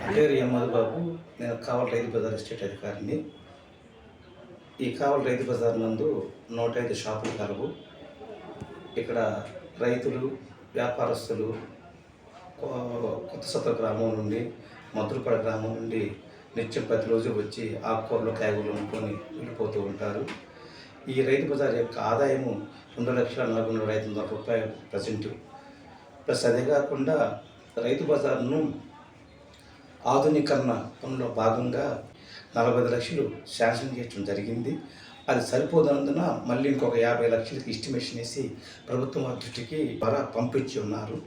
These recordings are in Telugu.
నా పేరు ఎం మధుబాబు నేను కావల్ రైతు బజార్ ఎస్టేట్ అధికారిని. ఈ కావల్ రైతు బజార్ నందు నూట ఐదు షాపులు కలవు. ఇక్కడ రైతులు వ్యాపారస్తులు కొత్త సత్ర గ్రామం నుండి మధురపడ గ్రామం నుండి నిత్యం ప్రతిరోజు వచ్చి ఆకుకూరలు కాయగూరలు అమ్ముకొని వెళ్ళిపోతూ ఉంటారు. ఈ రైతు బజార్ యొక్క ఆదాయము రెండు లక్షల నలభై మూడు ఐదు వందల రూపాయలు ప్రజెంట్. ప్లస్ అదే కాకుండా రైతు బజార్ను ఆధునీకరణ పనులో భాగంగా నలభై ఐదు లక్షలు శాంక్షన్ చేయడం జరిగింది. అది సరిపోదన్నందున మళ్ళీ ఇంకొక యాభై లక్షలకి ఎస్టిమేషన్ వేసి ప్రభుత్వం దృష్టికి ద్వారా పంపించి ఉన్నారు.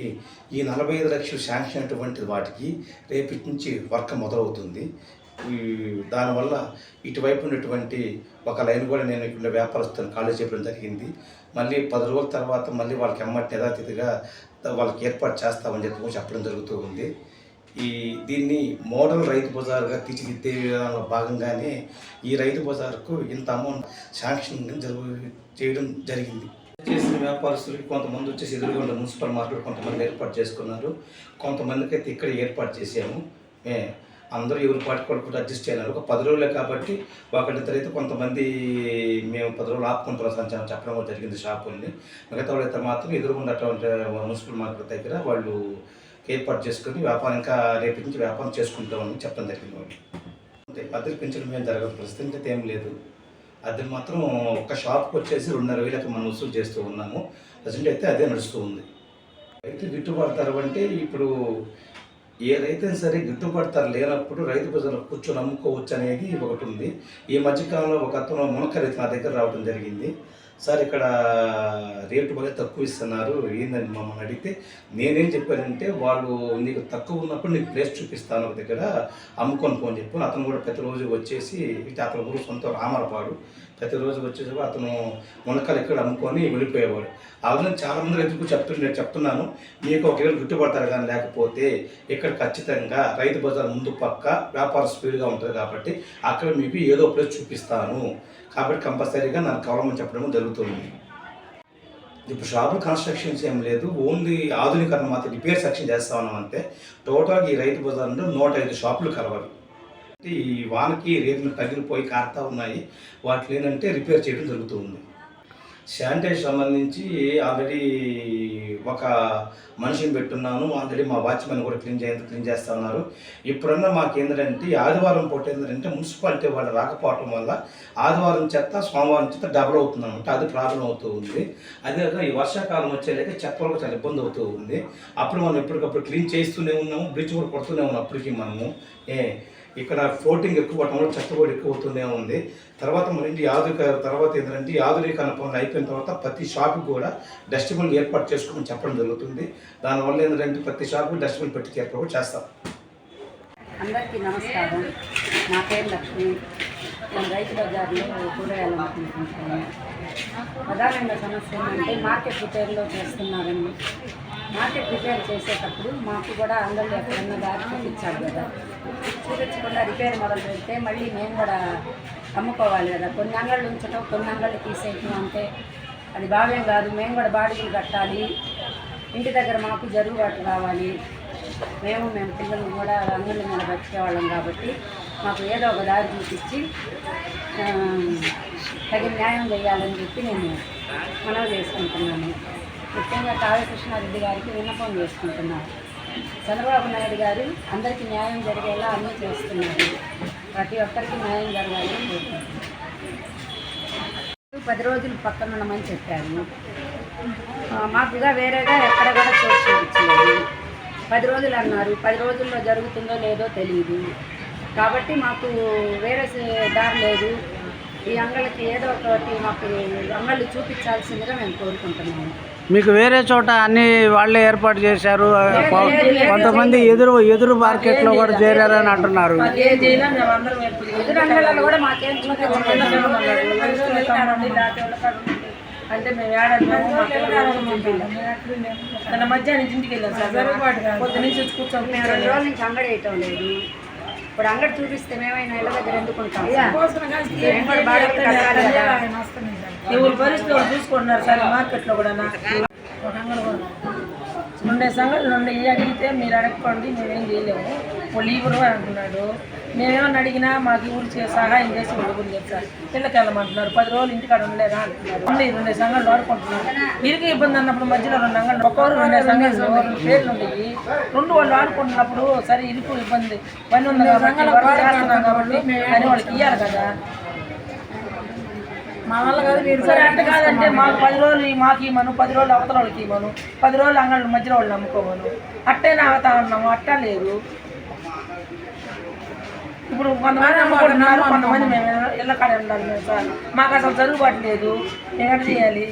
ఈ ఈ నలభై ఐదు లక్షలు శాంక్షన్ అటువంటి వాటికి రేపటి నుంచి వర్క్ మొదలవుతుంది. ఈ దానివల్ల ఇటువైపు ఉన్నటువంటి ఒక లైన్ కూడా నేను ఇక్కడ వ్యాపారస్తులను కాలేజ్ చేయడం జరిగింది. మళ్ళీ పది రోజుల తర్వాత మళ్ళీ వాళ్ళకి ఎమ్మటి యథాతిథిగా వాళ్ళకి ఏర్పాటు చేస్తామని చెప్పి చెప్పడం జరుగుతూ ఉంది. ఈ దీన్ని మోడల్ రైతు బజార్గా తీర్చిదిద్దే విధానంలో భాగంగానే ఈ రైతు బజార్కు ఇంత అమౌంట్ శాంక్షన్ జరుగు చేయడం జరిగింది. చేసిన వ్యాపారస్తులకి కొంతమంది వచ్చేసి ఎదురుగుండ మున్సిపల్ మార్కెట్ కొంతమంది ఏర్పాటు చేసుకున్నారు. కొంతమందికి అయితే ఇక్కడ ఏర్పాటు చేసాము మే అందరూ ఎవరి పాటి అడ్జస్ట్ అయినారు ఒక పది రోజులే కాబట్టి ఒకరిద్దరైతే కొంతమంది మేము పది రోజులు ఆపుకుంటున్నాం చెప్పడం జరిగింది షాపుల్ని మిగతా వాళ్ళైతే మాత్రం ఎదురుగుండటువంటి మున్సిపల్ మార్కెట్ దగ్గర వాళ్ళు ఏర్పాటు చేసుకుని వ్యాపారం ఇంకా రేపటి నుంచి వ్యాపారం చేసుకుంటామని చెప్పడం జరిగింది వాళ్ళు అంతే. అద్దెలు పెంచడం ఏం జరగదు. ప్రస్తుతం అయితే ఏం లేదు. అది మాత్రం ఒక షాప్కి వచ్చేసి రెండున్నర వేలకు మనం వసూలు చేస్తూ ఉన్నాము. ప్రజెంట్ అయితే అదే నడుస్తూ ఉంది. రైతు గిట్టుబాటు ధర అంటే ఇప్పుడు ఏ రైతైనా సరే గిట్టుబాటు ధర లేనప్పుడు రైతు ప్రజలు కూర్చొని అమ్ముకోవచ్చు అనేది ఒకటి ఉంది. ఈ మధ్యకాలంలో ఒక అతను మునక రైతు నా దగ్గర రావడం జరిగింది. సార్ ఇక్కడ రేటు బాగా తక్కువ ఇస్తున్నారు ఏందని మమ్మల్ని అడిగితే నేనేం చెప్పానంటే వాళ్ళు నీకు తక్కువ ఉన్నప్పుడు నీకు ప్లేస్ చూపిస్తాను ఒక దగ్గర అమ్ముకొని పోని చెప్పి. అతను కూడా ప్రతిరోజు వచ్చేసి అతని ఊరు సొంత రామరపాడు ప్రతిరోజు వచ్చేసి అతను మునక్కలు ఇక్కడ అమ్ముకొని వెళ్ళిపోయేవాడు. ఆ విధంగా చాలా మంది రైతులకు చెప్తున్నా నేను చెప్తున్నాను మీకు ఒకవేళ గిట్టుబడతారు కానీ లేకపోతే ఇక్కడ ఖచ్చితంగా రైతు బజార్ ముందు పక్క వ్యాపార స్పీడ్గా ఉంటుంది కాబట్టి అక్కడ మీకు ఏదో ప్లేస్ చూపిస్తాను. కాబట్టి కంపల్సరీగా నాకు కావాలని చెప్పడం జరుగుతుంది. ఇప్పుడు షాపులు కన్స్ట్రక్షన్స్ ఏం లేదు. ఓన్లీ ఆధునీకరణ మాత్రం రిపేర్ సెక్షన్ చేస్తా ఉన్నాం అంటే టోటల్గా ఈ రైతు బజార్లో నూట ఐదు షాపులు కలవాలి. ఈ వానకి రేట్లు తగిలిపోయి కారుతా ఉన్నాయి. వాటిని ఏంటంటే రిపేర్ చేయడం జరుగుతుంది. శానిటైజ్ సంబంధించి ఆల్రెడీ ఒక మనిషిని పెట్టున్నాను. ఆల్రెడీ మా వాచ్మెన్ కూడా క్లీన్ చే క్లీన్ చేస్తా ఉన్నారు. ఇప్పుడన్నా మాకు ఏంటంటే ఆదివారం పూట ఏంటంటే మున్సిపాలిటీ వాళ్ళు రాకపోవటం వల్ల ఆదివారం చెత్త సోమవారం చెత్త డబల్ అవుతుంది అనమాట అది ప్రాబ్లం అవుతూ ఉంది. అదే ఈ వర్షాకాలం వచ్చేలాగా చెత్తలకు చాలా ఇబ్బంది అవుతూ ఉంది. అప్పుడు మనం ఎప్పటికప్పుడు క్లీన్ చేస్తూనే ఉన్నాము బ్లీచ్ కూడా కొడుతూనే ఉన్నాం అప్పటికి మనము. ఏ ఇక్కడ ఫ్లోటింగ్ ఎక్కువ అవటం వల్ల చెత్త కూడా ఎక్కువ అవుతూనే ఉంది. తర్వాత మరి ఇంటి ఆధునిక తర్వాత ఏంటంటే ఈ ఆధునీకరణ పనులు అయిపోయిన తర్వాత ప్రతి షాపు కూడా డస్ట్బిన్ ఏర్పాటు చేసుకోమని చెప్పడం జరుగుతుంది. దానివల్ల ఏంటంటే ప్రతి షాపు డస్ట్బిన్ పెట్టి ఏర్పాటు చేస్తాం. అందరికీ నమస్కారం. నా పేరు లక్ష్మి. నేను రైతు బజార్లో కూరగాయలు అమ్ముకుంటున్నాను ప్రధానంగా సమస్య ఏంటంటే మార్కెట్ రిపేర్లో చేస్తున్నారండి. మార్కెట్ రిపేర్ చేసేటప్పుడు మాకు కూడా అందరూ ఎక్కడన్నా దారి చూపించాలి కదా. చూపించకుండా రిపేర్ మొదలు పెడితే మళ్ళీ మేము కూడా అమ్ముకోవాలి కదా. కొన్ని అంగళ్ళు ఉంచటం కొన్ని అంగళ్ళు తీసేయటం అంటే అది భావ్యం కాదు. మేము కూడా బాడీలు కట్టాలి. ఇంటి దగ్గర మాకు జరుగుబాటు కావాలి. మేము మేము పిల్లలు కూడా అంగళ్ళ మీద బతికేవాళ్ళం కాబట్టి మాకు ఏదో ఒక దారి చూపించి తగిన న్యాయం చేయాలని చెప్పి నేను మనవి చేసుకుంటున్నాను. ముఖ్యంగా కావ్యకృష్ణారెడ్డి గారికి విన్నపం చేసుకుంటున్నాను. చంద్రబాబు నాయుడు గారు అందరికీ న్యాయం జరిగేలా అన్నీ చేస్తున్నారు. ప్రతి ఒక్కరికి న్యాయం జరగాలని పది రోజులు పక్కన ఉండమని చెప్పారు. మాకుగా వేరేగా ఎక్కడ కూడా చోటు చూపించలేదు. పది రోజులు అన్నారు. పది రోజుల్లో జరుగుతుందో లేదో తెలియదు కాబట్టి మాకు వేరే దారి లేదు. ఈ అంగళ్ళకి ఏదో ఒకటి మాకు అంగళ్ళు చూపించాల్సిందిగా మేము కోరుకుంటున్నాము. మీకు వేరే చోట అన్ని వాళ్ళే ఏర్పాటు చేశారు. కొంతమంది ఎదురు ఎదురు మార్కెట్లో కూడా చేరారని అంటున్నారు. ఎదురు అంగళ్ళలో కూడా మాకేం చూపించలేదు అంటే మేము ఏడాది తన మధ్యాహ్నం ఇంటికి వెళ్ళాం సార్. పొద్దు నుంచి వచ్చి కూర్చొని మేము రెండు రోజుల నుంచి అంగడి వేయటం లేదు. ఇప్పుడు అంగడి చూపిస్తే మేమైనా ఇళ్ళ దగ్గర ఎందుకుంటాం ఎవరు పరిస్థితి వాళ్ళు చూసుకుంటున్నారు సార్ మార్కెట్లో కూడా ఉండే సంగతులు ఉండే అడిగితే మీరు అడగండి మేమేం చేయలేము. వాళ్ళు ఇవ్వరు అని అంటున్నాడు. మేమేమన్నా అడిగినా మాకు ఊరు సహాయం చేసి వాళ్ళు చెప్తారు పిల్లకి వెళ్ళమంటున్నారు. పది రోజులు ఇంటికాడ ఉండలేదా అంటున్నారు. ఉండే రెండు సంఘాలు వాడుకుంటున్నారు. వీరికి ఇబ్బంది అన్నప్పుడు మధ్యలో రెండు అంగళ్ళు ఒక్కొరు రెండు సంఘాలు రెండు పేర్లు ఉండేవి. రెండు వాళ్ళు ఆడుకుంటున్నప్పుడు సరే ఇరుకు ఇబ్బంది. పని ఉంది కాబట్టి కాబట్టి అని వాళ్ళకి ఇవ్వాలి కదా. మా వల్ల కాదు మీరు సరే అంటే కాదంటే మాకు పది రోజులు మాకు ఇవ్వను పది రోజులు అవతల వాళ్ళకి ఇవ్వను పది రోజులు అంగళ్ళు మధ్యలో వాళ్ళు నమ్ముకోమను. అట్టే అవుతా ఉన్నాము అట్టా లేదు. ఇప్పుడు కొంతమంది నమ్ముకుంటున్నారు కొంతమంది మేము ఇళ్ళ కాడ ఉండాలి మేము సార్. మాకు అసలు జరుగుబాటు లేదు. మేము చేయాలి?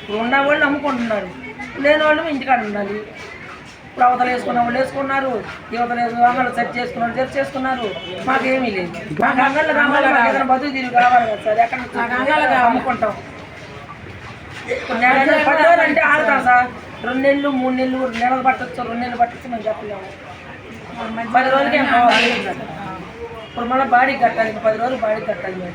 ఇప్పుడు ఉన్న వాళ్ళు నమ్ముకుంటున్నారు. లేని వాళ్ళు ఇంటికాడ ఉండాలి. ఇప్పుడు అవతల వేసుకున్న వాళ్ళు వేసుకున్నారు యువతలు అంగళ్ళు సెట్ చేసుకున్న వాళ్ళు సెట్ చేసుకున్నారు. మాకేమీ లేదు. మాకు అంగళ్ళు కావాలి మాకు ఏదైనా బతుకు తిరిగి కావాలి కదా సార్ ఎక్కడ నుంచి? అమ్ముకుంటాం. పది రోజులు అంటే ఆగుతాం సార్. రెండు నెలలు మూడు నెలలు నెలలు పట్టచ్చు రెండు నెలలు పట్టచ్చు మేము చెప్పలేము. పది రోజులకి ఇప్పుడు మళ్ళీ బాడీ కట్టాలి పది రోజులు బాడీ కట్టాలి మేము